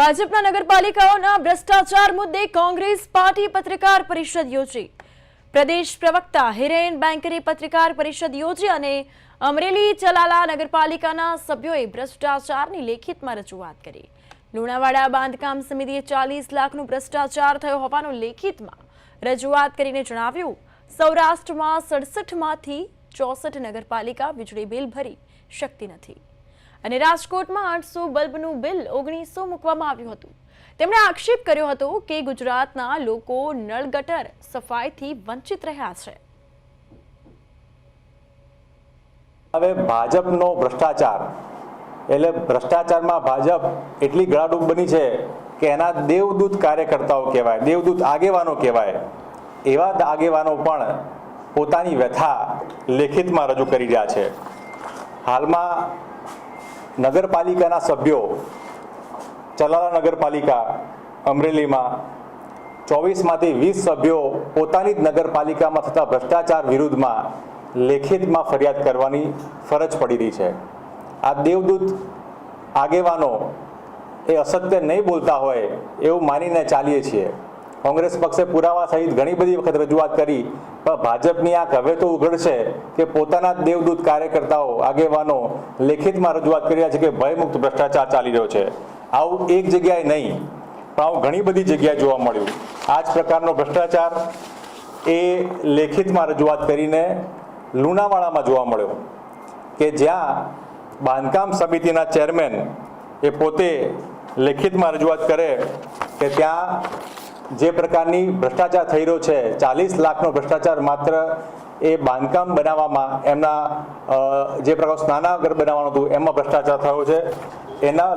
ભાજપના નગરપાલિકાઓના ભ્રષ્ટાચાર મુદ્દે કોંગ્રેસ પાર્ટી પત્રકાર પરિષદ યોજી. પ્રદેશ પ્રવક્તા હિરેન બેન્કરે પત્રકાર પરિષદ યોજી અને અમરેલી ચલાલા નગરપાલિકાના સભ્યોએ ભ્રષ્ટાચારની લેખિતમાં રજૂઆત કરી. લુણાવાડા બાંધકામ સમિતિએ ચાલીસ લાખનું ભ્રષ્ટાચાર થયો હોવાનું લેખિતમાં રજૂઆત કરીને જણાવ્યું, સૌરાષ્ટ્રમાં સડસઠમાંથી ચોસઠ નગરપાલિકા વીજળી બિલ ભરી શકતી નથી. અને રાજકોટમાં આઠસો બલ્બનું બિલ ઓગણીસો મૂકવામાં આવ્યું હતું. તેમણે આક્ષેપ કર્યો હતો કે ગુજરાતના લોકો નળ ગટર સફાઈથી વંચિત રહ્યા છે. હવે ભાજપનો ભ્રષ્ટાચાર. એટલે ભ્રષ્ટાચારમાં ભાજપ એટલી ગળાડૂબ બની છે કે એના દેવદૂત કાર્યકર્તાઓ કહેવાય, દેવદૂત આગેવાનો કહેવાય. એવા આગેવાનો પણ પોતાની વ્યથા લેખિતમાં રજૂ કરી રહ્યા છે. હાલમાં નગરપાલિકાના સભ્યો, ચલાલા નગરપાલિકા, અમરેલીમાં ચોવીસમાંથી વીસ સભ્યો પોતાની જ નગરપાલિકામાં થતા ભ્રષ્ટાચાર વિરુદ્ધમાં લેખિતમાં ફરિયાદ કરવાની ફરજ પડી રહી છે. આ દેવદૂત આગેવાનો એ અસત્ય નહીં બોલતા હોય એવું માનીને ચાલીએ છીએ. કોંગ્રેસ પક્ષે પુરાવા સહિત ઘણી બધી વખત રજૂઆત કરી, પણ ભાજપની આંખ હવે તો ઉઘડશે કે પોતાના દેવદૂત કાર્યકર્તાઓ, આગેવાનો લેખિતમાં રજૂઆત કરી રહ્યા છે કે ભયમુક્ત ભ્રષ્ટાચાર ચાલી રહ્યો છે. આવું એક જગ્યાએ નહીં, પણ આવું ઘણી બધી જગ્યાએ જોવા મળ્યું. આ જ પ્રકારનો ભ્રષ્ટાચાર એ લેખિતમાં રજૂઆત કરીને લુણાવાડામાં જોવા મળ્યો કે જ્યાં બાંધકામ સમિતિના ચેરમેન એ પોતે લેખિતમાં રજૂઆત કરે કે ત્યાં જે પ્રકારની ભ્રષ્ટાચાર થઈ રહ્યો છે, ચાલીસ લાખનો ભ્રષ્ટાચાર માત્ર એ બાંધકામ બનાવવામાં, એમના જે પ્રકાર સ્નાનાગર બનાવવાનું હતું, એમાં ભ્રષ્ટાચાર થયો છે. એના